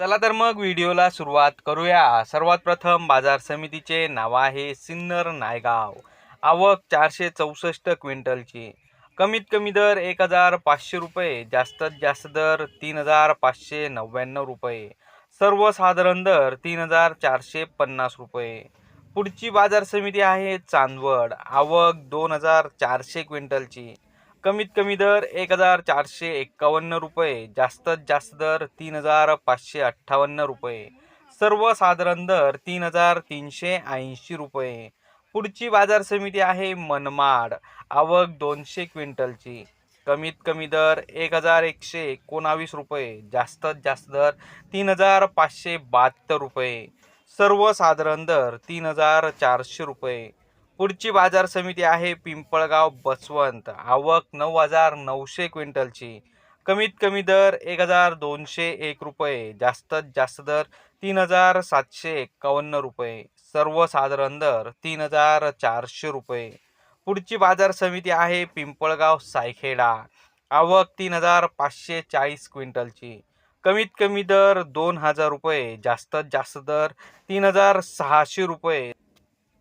चला तर मग व्हिडिओला सुरुवात करूया. सर्वात प्रथम बाजार समितीचे नाव आहे सिन्नर नायगाव. आवक चारशे चौसष्ट क्विंटलची. कमीत कमी दर एक हजार पाचशे रुपये जास्तीत जास्त दर तीन हजार पाचशे नव्याण्णव रुपये. सर्वसाधारण दर तीन हजार चारशे पन्नास रुपये. पुढची बाजार समिती आहे चांदवड. आवक दोन हजार चारशे क्विंटलची. कमीत कमी दर एक हजार चारशे एक्कावन्न रुपये जास्तीत जास्त दर तीन हजार पाचशे अठ्ठावन्न रुपये सर्वसाधारण दर तीन हजार तीनशे ऐंशी रुपये. पुढची बाजार समिती आहे मनमाड आवक दोनशे क्विंटलची. कमीत कमी दर एक हजार एकशे एकोणावीस रुपये जास्तीत जास्त दर तीन हजार पाचशे बहात्तर रुपये सर्वसाधारण दर तीन हजार चारशे रुपये. पुढची बाजार समिती आहे पिंपळगाव बसवंत. आवक नऊ हजार नऊशे क्विंटलची. कमीत कमी दर एक हजार दोनशे एक रुपये. जास्तीत जास्त दर तीन हजार सातशे एक्कावन्न रुपये. सर्वसाधारण दर तीन हजार चारशे रुपये. पुढची बाजार समिती आहे पिंपळगाव सायखेडा. आवक तीन हजार पाचशे चाळीस क्विंटलची. कमीत कमी दर दोन हजार रुपये. जास्तीत जास्त दर तीन हजार सहाशे रुपये.